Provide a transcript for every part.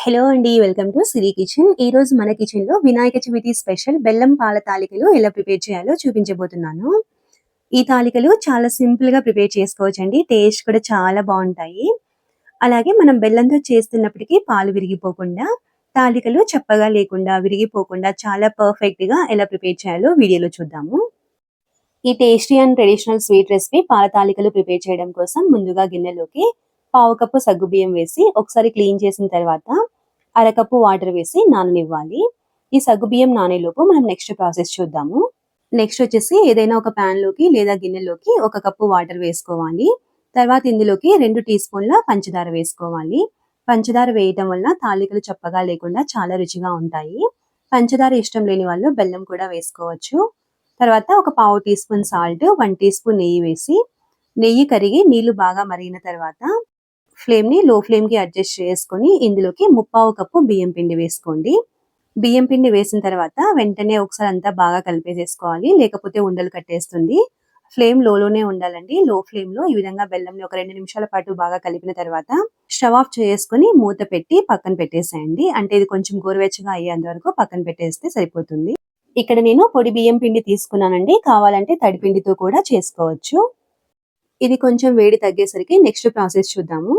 Hello అండి welcome to Siri kitchen. ఈ రోజు మన కిచెన్లో వినాయక చవితి స్పెషల్ బెల్లం పాల తాలికలు ఎలా ప్రిపేర్ చేయాలో చూపించబోతున్నాను. ఈ తాలికలు చాలా సింపుల్గా ప్రిపేర్ చేసుకోవచ్చండి. టేస్ట్ కూడా చాలా బాగుంటాయి. అలాగే మనం బెల్లంతో చేస్తున్నప్పటికీ పాలు విరిగిపోకుండా తాలికలు చప్పగా లేకుండా విరిగిపోకుండా చాలా పర్ఫెక్ట్గా ఎలా ప్రిపేర్ చేయాలో వీడియోలో చూద్దాము. ఈ tasty and traditional sweet recipe పాల తాలికలు ప్రిపేర్ చేయడం కోసం ముందుగా గిన్నెలోకి పావు కప్పు సగ్గుబియ్యం వేసి ఒకసారి క్లీన్ చేసిన తర్వాత అరకప్పు వాటర్ వేసి నాననివ్వాలి. ఈ సగ్గుబియ్యం నానేలోపు మనం నెక్స్ట్ ప్రాసెస్ చూద్దాము. నెక్స్ట్ వచ్చేసి ఏదైనా ఒక ప్యాన్లోకి లేదా గిన్నెలోకి ఒక కప్పు వాటర్ వేసుకోవాలి. తర్వాత ఇందులోకి రెండు టీ స్పూన్ల పంచదార వేసుకోవాలి. పంచదార వేయటం వల్ల తాలికలు చప్పగా లేకుండా చాలా రుచిగా ఉంటాయి. పంచదార ఇష్టం లేని వాళ్ళు బెల్లం కూడా వేసుకోవచ్చు. తర్వాత ఒక పావు teaspoon salt one teaspoon నెయ్యి వేసి నెయ్యి కరిగి నీళ్ళు బాగా మరిగిన తర్వాత ఫ్లేమ్ని లో ఫ్లేమ్కి అడ్జస్ట్ చేసుకొని ఇందులోకి ముప్పావు కప్పు బియ్యం పిండి వేసుకోండి. బియ్యం పిండి వేసిన తర్వాత వెంటనే ఒకసారి అంతా బాగా కలిపేసేసుకోవాలి. లేకపోతే ఉండలు కట్టేస్తుంది. ఫ్లేమ్లోనే ఉండాలండి. లో ఫ్లేమ్లో ఈ విధంగా బెల్లంని ఒక రెండు నిమిషాల పాటు బాగా కలిపిన తర్వాత స్టవ్ ఆఫ్ చేసుకుని మూత పెట్టి పక్కన పెట్టేసేయండి. అంటే ఇది కొంచెం గోరువెచ్చగా అయ్యేంత వరకు పక్కన పెట్టేస్తే సరిపోతుంది. ఇక్కడ నేను పొడి బియ్యం పిండి తీసుకున్నానండి. కావాలంటే తడి పిండితో కూడా చేసుకోవచ్చు. ఇది కొంచెం వేడి తగ్గేసరికి నెక్స్ట్ ప్రాసెస్ చూద్దాము.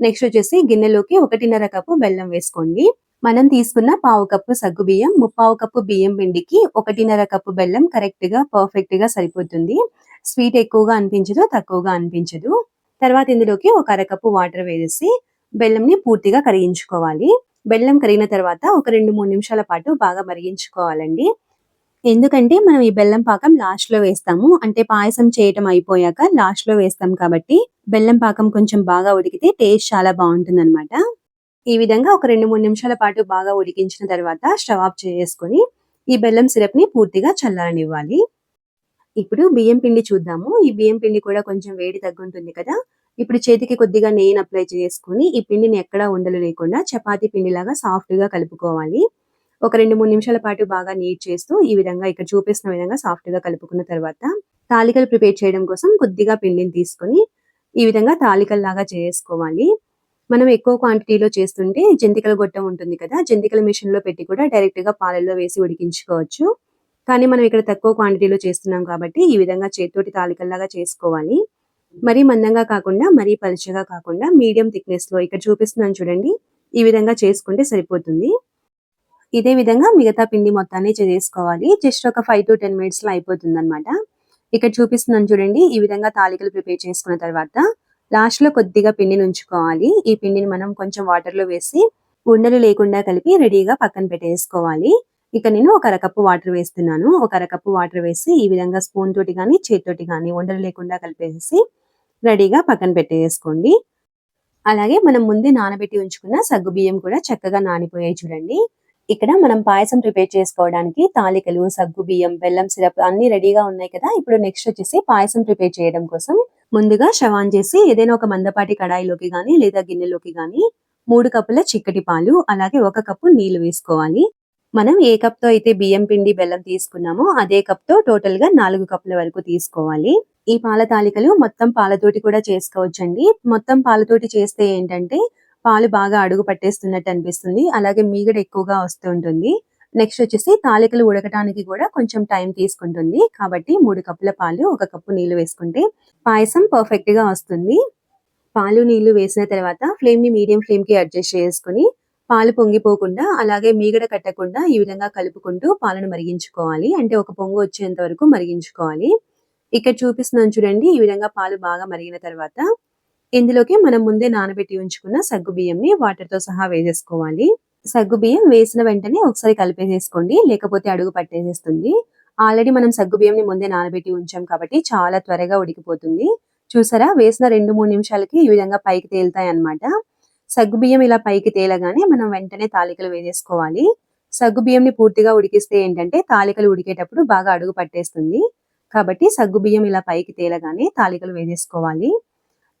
నెక్స్ట్ వచ్చేసి గిన్నెలోకి ఒకటిన్నర కప్పు బెల్లం వేసుకోండి. మనం తీసుకున్న పావు కప్పు సగ్గు బియ్యం ముప్పావు కప్పు బియ్యం పిండికి ఒకటిన్నర కప్పు బెల్లం కరెక్ట్గా పర్ఫెక్ట్గా సరిపోతుంది. స్వీట్ ఎక్కువగా అనిపించదు తక్కువగా అనిపించదు. తర్వాత ఇందులోకి ఒక అరకప్పు వాటర్ వేసి బెల్లంని పూర్తిగా కరిగించుకోవాలి. బెల్లం కరిగిన తర్వాత ఒక రెండు మూడు నిమిషాల పాటు బాగా మరిగించుకోవాలండి. ఎందుకంటే మనం ఈ బెల్లం పాకం లాస్ట్లో వేస్తాము. అంటే పాయసం చేయటం అయిపోయాక లాస్ట్లో వేస్తాం కాబట్టి బెల్లం పాకం కొంచెం బాగా ఉడికితే టేస్ట్ చాలా బాగుంటుంది అనమాట ఈ విధంగా ఒక రెండు మూడు నిమిషాల పాటు బాగా ఉడికించిన తర్వాత స్టవ్ ఆఫ్ చేసుకొని ఈ బెల్లం సిరప్ని పూర్తిగా చల్లారనివ్వాలి. ఇప్పుడు బియ్యం పిండి చూద్దాము. ఈ బియ్యం పిండి కూడా కొంచెం వేడి తగ్గుంటుంది కదా. ఇప్పుడు చేతికి కొద్దిగా నెయ్యిని అప్లై చేసుకుని ఈ పిండిని ఎక్కడా ఉండలు లేకుండా చపాతీ పిండిలాగా సాఫ్ట్గా కలుపుకోవాలి. ఒక రెండు మూడు నిమిషాల పాటు బాగా నీట్ చేస్తూ ఈ విధంగా ఇక్కడ చూపిస్తున్న విధంగా సాఫ్ట్గా కలుపుకున్న తర్వాత తాలికలు ప్రిపేర్ చేయడం కోసం కొద్దిగా పిండిని తీసుకొని ఈ విధంగా తాలికల్లాగా చేసుకోవాలి. మనం ఎక్కువ క్వాంటిటీలో చేస్తుంటే జంతికల గొట్టం ఉంటుంది కదా జంతికల మిషన్లో పెట్టి కూడా డైరెక్ట్గా పాలల్లో వేసి ఉడికించుకోవచ్చు. కానీ మనం ఇక్కడ తక్కువ క్వాంటిటీలో చేస్తున్నాం కాబట్టి ఈ విధంగా చేతితోటి తాలికల్లాగా చేసుకోవాలి. మరీ మందంగా కాకుండా మరీ పలుచగా కాకుండా మీడియం థిక్నెస్లో ఇక్కడ చూపిస్తున్నాను చూడండి ఈ విధంగా చేసుకుంటే సరిపోతుంది. ఇదే విధంగా మిగతా పిండి మొత్తాన్ని చేసుకోవాలి. జస్ట్ ఒక ఫైవ్ టు టెన్ మినిట్స్లో అయిపోతుంది అనమాట ఇక్కడ చూపిస్తున్నాను చూడండి ఈ విధంగా తాలికలు ప్రిపేర్ చేసుకున్న తర్వాత లాస్ట్లో కొద్దిగా పిండిని ఉంచుకోవాలి. ఈ పిండిని మనం కొంచెం వాటర్లో వేసి ఉండలు లేకుండా కలిపి రెడీగా పక్కన పెట్టేసుకోవాలి. ఇక నేను ఒక అరకప్పు వాటర్ వేస్తున్నాను. ఒక అరకప్పు వాటర్ వేసి ఈ విధంగా స్పూన్ తోటి కానీ చేతితోటి కానీ ఉండలు లేకుండా కలిపేసి రెడీగా పక్కన పెట్టేసుకోండి. అలాగే మనం ముందే నానబెట్టి ఉంచుకున్న సగ్గు బియ్యం కూడా చక్కగా నానిపోయాయి చూడండి. ఇక్కడ మనం పాయసం ప్రిపేర్ చేసుకోవడానికి తాలికలు సగ్గు బియ్యం బెల్లం సిరప్ అన్ని రెడీగా ఉన్నాయి కదా. ఇప్పుడు నెక్స్ట్ వచ్చేసి పాయసం ప్రిపేర్ చేయడం కోసం ముందుగా షవాన్ చేసి ఏదైనా ఒక మందపాటి కడాయిలోకి కానీ లేదా గిన్నెలోకి కానీ మూడు కప్పుల చిక్కటి పాలు అలాగే ఒక కప్పు నీళ్ళు వేసుకోవాలి. మనం ఏ కప్తో అయితే బియ్యం పిండి బెల్లం తీసుకున్నామో అదే కప్తో టోటల్గా నాలుగు కప్పుల వరకు తీసుకోవాలి. ఈ పాల తాలికలు మొత్తం పాలతోటి కూడా చేసుకోవచ్చండి. మొత్తం పాలతోటి చేస్తే ఏంటంటే పాలు బాగా అడుగు పట్టేస్తున్నట్టు అనిపిస్తుంది. అలాగే మీగడ ఎక్కువగా వస్తూ ఉంటుంది. నెక్స్ట్ వచ్చేసి తాలికలు ఉడకటానికి కూడా కొంచెం టైం తీసుకుంటుంది. కాబట్టి మూడు కప్పుల పాలు ఒక కప్పు నీళ్ళు వేసుకుంటే పాయసం పర్ఫెక్ట్గా వస్తుంది. పాలు నీళ్ళు వేసిన తర్వాత ఫ్లేమ్ని మీడియం ఫ్లేమ్కి అడ్జస్ట్ చేసుకుని పాలు పొంగిపోకుండా అలాగే మీగడ కట్టకుండా ఈ విధంగా కలుపుకుంటూ పాలను మరిగించుకోవాలి. అంటే ఒక పొంగు వచ్చేంత వరకు మరిగించుకోవాలి. ఇక్కడ చూపిస్తున్నాను చూడండి ఈ విధంగా పాలు బాగా మరిగిన తర్వాత ఇందులోకి మనం ముందే నానబెట్టి ఉంచుకున్న సగ్గు బియ్యంని వాటర్తో సహా వేసేసుకోవాలి. సగ్గు బియ్యం వేసిన వెంటనే ఒకసారి కలిపేసేసుకోండి లేకపోతే అడుగు పట్టేసేస్తుంది. ఆల్రెడీ మనం సగ్గు బియ్యంని ముందే నానబెట్టి ఉంచాం కాబట్టి చాలా త్వరగా ఉడికిపోతుంది. చూసారా? వేసిన రెండు మూడు నిమిషాలకి ఈ విధంగా పైకి తేలుతాయి అనమాట సగ్గు బియ్యం ఇలా పైకి తేలగానే మనం వెంటనే తాలికలు వేసేసుకోవాలి. సగ్గు బియ్యంని పూర్తిగా ఉడికిస్తే ఏంటంటే తాలికలు ఉడికేటప్పుడు బాగా అడుగు పట్టేస్తుంది. కాబట్టి సగ్గు బియ్యం ఇలా పైకి తేలగానే తాలికలు వేసేసుకోవాలి.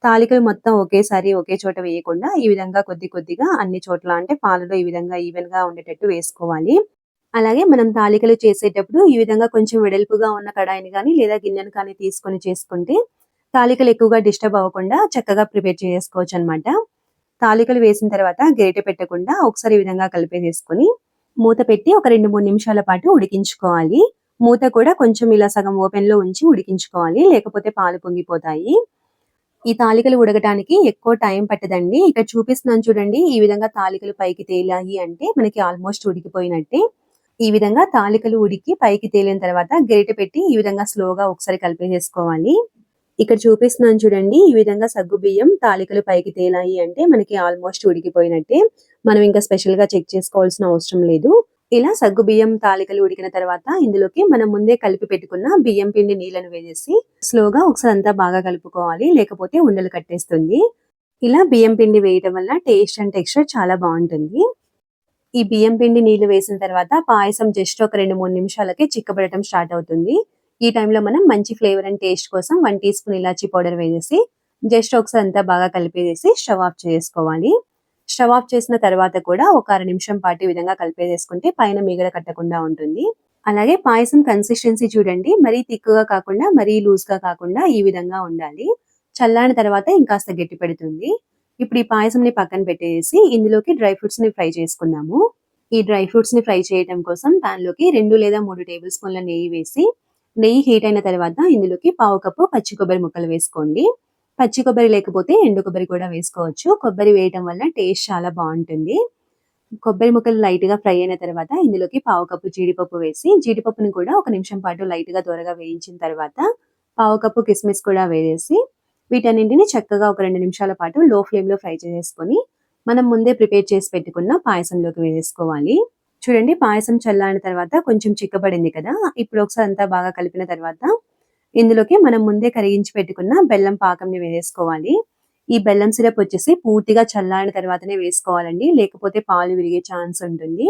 తాలికలు మొత్తం ఒకేసారి ఒకే చోట వేయకుండా ఈ విధంగా కొద్ది కొద్దిగా అన్ని చోట్ల అంటే పాలలో ఈ విధంగా ఈవెన్గా ఉండేటట్టు వేసుకోవాలి. అలాగే మనం తాలికలు చేసేటప్పుడు ఈ విధంగా కొంచెం వెడల్పుగా ఉన్న కడాయిని కానీ లేదా గిన్నెను కానీ తీసుకొని చేసుకుంటే తాలికలు ఎక్కువగా డిస్టర్బ్ అవ్వకుండా చక్కగా ప్రిపేర్ చేసుకోవచ్చు అనమాట తాలికలు వేసిన తర్వాత గరిటె పెట్టకుండా ఒకసారి ఈ విధంగా కలిపేసేసుకొని మూత పెట్టి ఒక రెండు మూడు నిమిషాల పాటు ఉడికించుకోవాలి. మూత కూడా కొంచెం ఇలా సగం ఓపెన్లో ఉంచి ఉడికించుకోవాలి. లేకపోతే పాలు పొంగిపోతాయి. ఈ తాలికలు ఉడకటానికి ఎక్కువ టైం పట్టదండి. ఇక్కడ చూపిస్తున్నాను చూడండి ఈ విధంగా తాలికలు పైకి తేలాయి అంటే మనకి ఆల్మోస్ట్ ఉడికిపోయినట్టే. ఈ విధంగా తాలికలు ఉడికి పైకి తేలిన తర్వాత గరిటె పెట్టి ఈ విధంగా స్లోగా ఒకసారి కలిపేసేసుకోవాలి. ఇక్కడ చూపిస్తున్నాను చూడండి ఈ విధంగా సగ్గు బియ్యం తాలికలు పైకి తేలాయి అంటే మనకి ఆల్మోస్ట్ ఉడికిపోయినట్టే. మనం ఇంకా స్పెషల్గా చెక్ చేసుకోవాల్సిన అవసరం లేదు. ఇలా సగ్గు బియ్యం తాలికలు ఉడికిన తర్వాత ఇందులోకి మనం ముందే కలిపి పెట్టుకున్న బియ్యం పిండి నీళ్ళను వేసేసి స్లోగా ఒకసారి అంతా బాగా కలుపుకోవాలి లేకపోతే ఉండలు కట్టేస్తుంది. ఇలా బియ్యం పిండి వేయటం వల్ల టేస్ట్ అండ్ టెక్స్చర్ చాలా బాగుంటుంది. ఈ బియ్యం పిండి నీళ్ళు వేసిన తర్వాత పాయసం జస్ట్ ఒక రెండు మూడు నిమిషాలకి చిక్కబడటం స్టార్ట్ అవుతుంది. ఈ టైంలో మనం మంచి ఫ్లేవర్ అండ్ టేస్ట్ కోసం వన్ టీ స్పూన్ ఇలాచీ పౌడర్ వేసేసి జస్ట్ ఒకసారి అంతా బాగా కలిపేసేసి స్టవ్ ఆఫ్ చేసుకోవాలి. స్టవ్ ఆఫ్ చేసిన తర్వాత కూడా ఒక అర నిమిషం పాటు ఈ విధంగా కలిపేసేసుకుంటే పైన మీగడ కట్టకుండా ఉంటుంది. అలాగే పాయసం కన్సిస్టెన్సీ చూడండి. మరీ థిక్గా కాకుండా మరీ లూజ్గా కాకుండా ఈ విధంగా ఉండాలి. చల్లారిన తర్వాత ఇంకాస్త గట్టి పెడుతుంది. ఇప్పుడు ఈ పాయసం ని పక్కన పెట్టేసి ఇందులోకి డ్రై ఫ్రూట్స్ని ఫ్రై చేసుకుందాము. ఈ డ్రై ఫ్రూట్స్ని ఫ్రై చేయడం కోసం పాన్లోకి రెండు లేదా మూడు టేబుల్ స్పూన్ల నెయ్యి వేసి నెయ్యి హీట్ అయిన తర్వాత ఇందులోకి పావు కప్పు పచ్చి కొబ్బరి ముక్కలు వేసుకోండి. పచ్చి కొబ్బరి లేకపోతే ఎండు కొబ్బరి కూడా వేసుకోవచ్చు. కొబ్బరి వేయటం వల్ల టేస్ట్ చాలా బాగుంటుంది. కొబ్బరి ముక్కలు లైట్గా ఫ్రై అయిన తర్వాత ఇందులోకి పావు కప్పు జీడిపప్పు వేసి జీడిపప్పుని కూడా ఒక నిమిషం పాటు లైట్గా త్వరగా వేయించిన తర్వాత పావు కప్పు కిస్మిస్ కూడా వేసేసి వీటన్నింటిని చక్కగా ఒక రెండు నిమిషాల పాటు లో ఫ్లేమ్లో ఫ్రై చేసుకొని మనం ముందే ప్రిపేర్ చేసి పెట్టుకున్న పాయసంలోకి వేసుకోవాలి. చూడండి పాయసం చల్లారిన తర్వాత కొంచెం చిక్కబడింది కదా ఇప్పుడు ఒకసారి అంతా బాగా కలిపిన తర్వాత ఇందులోకి మనం ముందే కరిగించి పెట్టుకున్న బెల్లం పాకంని వేసుకోవాలి ఈ బెల్లం సిరప్ వచ్చేసి పూర్తిగా చల్లారిన తర్వాతనే వేసుకోవాలండి. లేకపోతే పాలు విరిగే ఛాన్స్ ఉంటుంది.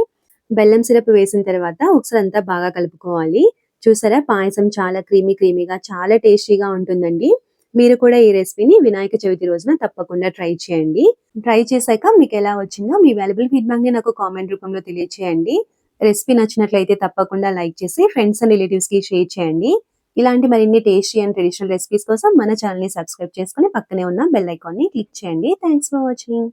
బెల్లం సిరప్ వేసిన తర్వాత ఒకసారి అంతా బాగా కలుపుకోవాలి. చూసారా? పాయసం చాలా క్రీమీ క్రీమీగా చాలా టేస్టీగా ఉంటుందండి. మీరు కూడా ఈ రెసిపీని వినాయక చవితి రోజున తప్పకుండా ట్రై చేయండి. ట్రై చేశాక మీకు ఎలా వచ్చిందో మీ వాల్యుబుల్ ఫీడ్బ్యాక్ని నాకు కామెంట్ రూపంలో తెలియచేయండి. రెసిపీ నచ్చినట్లయితే తప్పకుండా లైక్ చేసి ఫ్రెండ్స్ అండ్ రిలేటివ్స్కి షేర్ చేయండి. ఇలాంటి మరిన్ని టేస్టీ అండ్ ట్రెడిషనల్ రెసిపీస్ కోసం మన ఛానల్ని సబ్స్క్రైబ్ చేసుకుని పక్కనే ఉన్న బెల్ ఐకాన్ని క్లిక్ చేయండి. Thanks for watching.